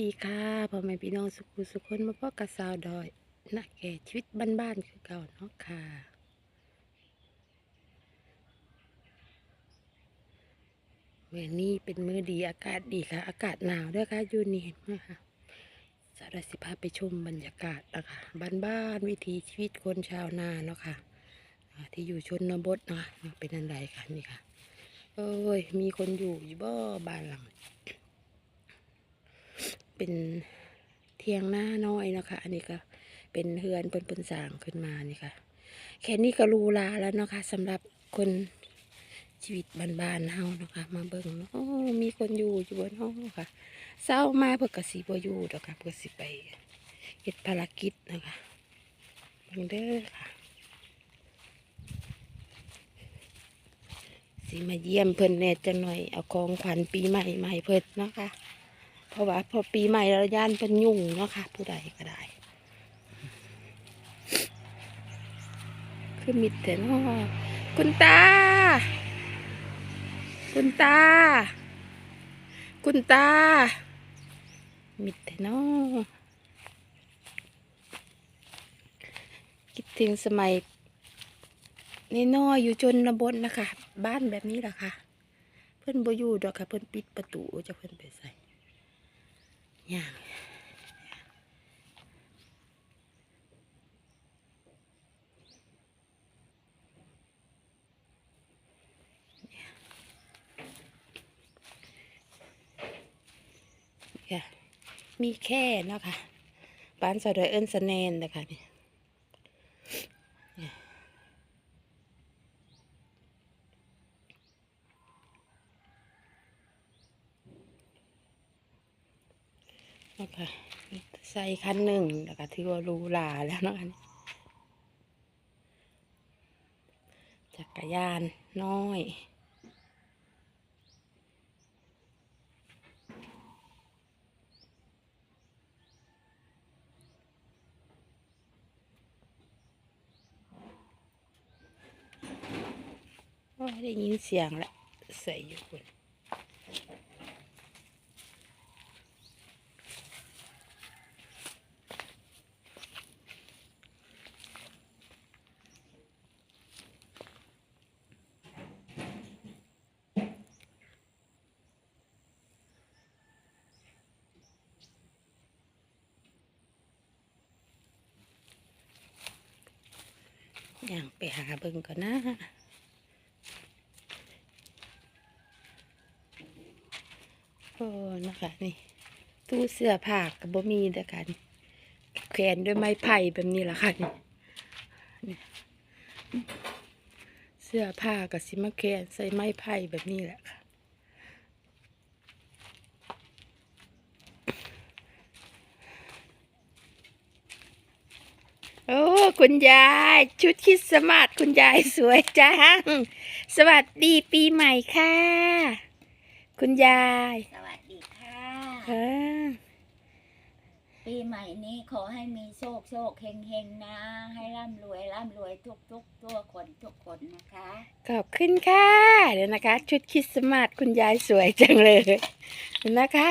ดีค่ะพ่อแม่พี่น้องสุขุสุคนมาพ่อกับสาวดอยนักแก่ชีวิตบ้านๆคือเก่าเนาะค่ะ เมื่อนี้เป็นมือดีอากาศดีค่ะ อากาศหนาวด้วยค่ะยูนี่เห็นไหมคะสาวดอยสิพาไปชมบรรยากาศนะคะบ้านๆวิถีชีวิตคนชาวนาเนาะค่ะ ที่อยู่ชนบทเนาะเป็นอันใดค่ะนี่ค่ะเอ้ยมีคนอยู่อยู่บ่บ้านหลัง เป็นเทียงหน้าน้อยนะคะ อันนี้ก็เป็นเฮือนเป็นเป็นสางขึ้นมานี่ค่ะ แค่นี้ก็รูลาแล้วนะคะสำหรับคนชีวิตบ้านๆเฮานะคะ มาเบิ่งโอ้มีคนอยู่อยู่บนห้องค่ะเศร้ามาเพื่อกสิบอยู่ดอกค่ะเพื่อสิไปเฮ็ดภารกิจนะคะเบิ่งเด้อค่ะสิมาเยี่ยมเพิ่นแน่จังหน่อยเอาของขวัญปีใหม่มาให้เพิ่นเนาะค่ะ เพราะว่า พอปีใหม่แล้วย่านเป็นยุ่งเนาะค่ะ ผู้ใดก็ได้ คือมิดแต่นาะคุณตา คุณตา คุณตา มิดแต่นาะคิดถึงสมัยในนออยู่จนระบนนะคะ บ้านแบบนี้แหละค่ะ เพื่อนบอยู่ดอกค่ะ เพื่อนปิดประตูจะเพื่อนไปใส่ ย่างมีแค่เนาะค่ะบ้านสะดอยเอิ้นสะแนนนะคะนี่เนี่ย เนาะค่ะใส่คันหนึ่งแล้วก็ถือว่ารูหราแล้วนาะอันนี้จักรยานน้อยได้ยินเสียงแล้วใส่อยู่คุณ อย่างไปหาเบิ่งก่อนนะโอ้นะคะนี่ ตู้เสื้อผ้ากับบ่มีเด้อค่ะนี่แขวนด้วยไม้ไผ่แบบนี้ล่ะค่ะนี่นี่เสื้อผ้ากับสิมาแขวนใส่ไม้ไผ่แบบนี้แหละค่ะ โอ้คุณยาย ชุดคริดสต์มาสคุณยายสวยจังสวัสดีปีใหม่ค่ะ คุณยาย สวัสดีค่ะค่ะ ปีใหม่นี้ขอให้มีโชคโชคเฮงเฮงนะ ให้ร่ำรวยร่ำรวยทุกทุกตัวคนทุกคนนะคะ ขอบคุณค่ะเดี๋ยวนะคะ ชุดคริดสต์มาสคุณยายสวยจังเลยเห็นนะคะ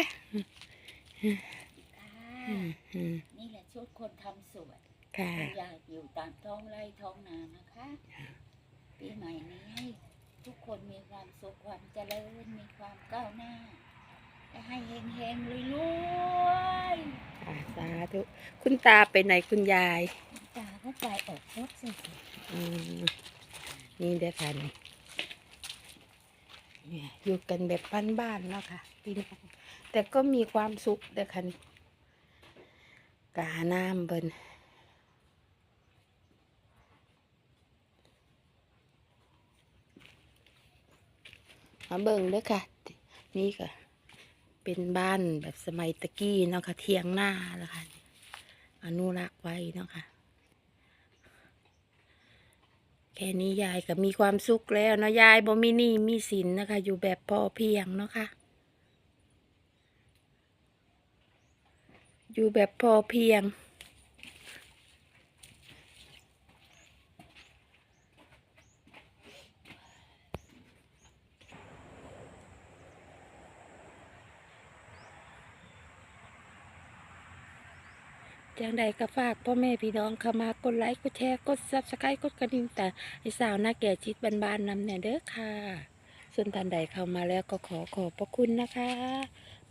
ค่ะ อืมอืม นี่แหละชุดคนทำสวน ค่ะอยากอยู่ตามท้องไร่ท้องนานะคะปีใหม่นี้ให้ทุกคนมีความสุขความเจริญมีความก้าวหน้าและให้เฮงเฮงรวยรวยๆค่ะสาธุคุณตาไปไหนคุณยาย ตาก็ใจออกรถสิอืมนี่เด้อค่ะนี่เนี่ยอยู่กันแบบบ้านๆเนาะค่ะพี่น้องแต่ก็มีความสุขเด้อค่ะนี่กาน้ำเบิ่น มาเบิ่งเด้อค่ะ นี่ก็เป็นบ้านแบบสมัยตะกี้เนาะค่ะเทียงหน้าแล้วค่ะ อนุรักษ์ไว้เนาะค่ะ แค่นี้ยายก็มีความสุขแล้วเนาะยายบ่มีหนี้มีสินนะคะ อยู่แบบพอเพียงเนาะค่ะ อยู่แบบพอเพียง จังใดก็ฝากพ่อแม่พี่น้องเข้ามากดไลค์กดแชร์กดซับสไครต์กดกระดิ่งแต่ไอสาวหน้าแก่ชิดบานๆนำเนี่ยเด้อค่ะ ส่วนท่านใดเข้ามาแล้วก็ขอขอบพระคุณนะคะ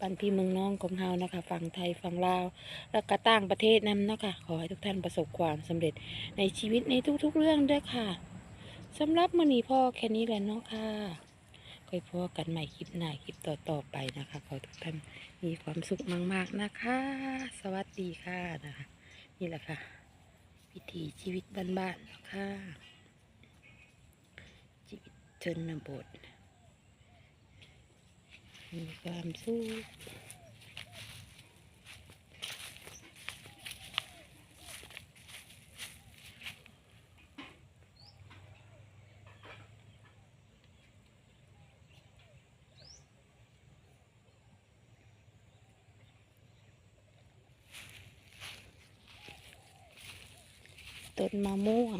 ปันพี่เมืองน้องของเฮานะคะฝั่งไทยฝั่งลาว แล้วก็ต่างประเทศนำนะคะขอให้ทุกท่านประสบความสำเร็จในชีวิตในทุกๆเรื่องเด้อค่ะสำหรับมือนีพ่อแค่นี้แหละเนาะค่ะ ค่อยพอกันใหม่คลิปหน้าคลิปต่อๆไปนะคะ ขอทุกท่านมีความสุขมาก ๆนะคะ สวัสดีค่ะนะคะนี่แหละค่ะวิถีชีวิตบ้านๆนะคะชีวิตชนบทมีความสุข ต้นมะม่วง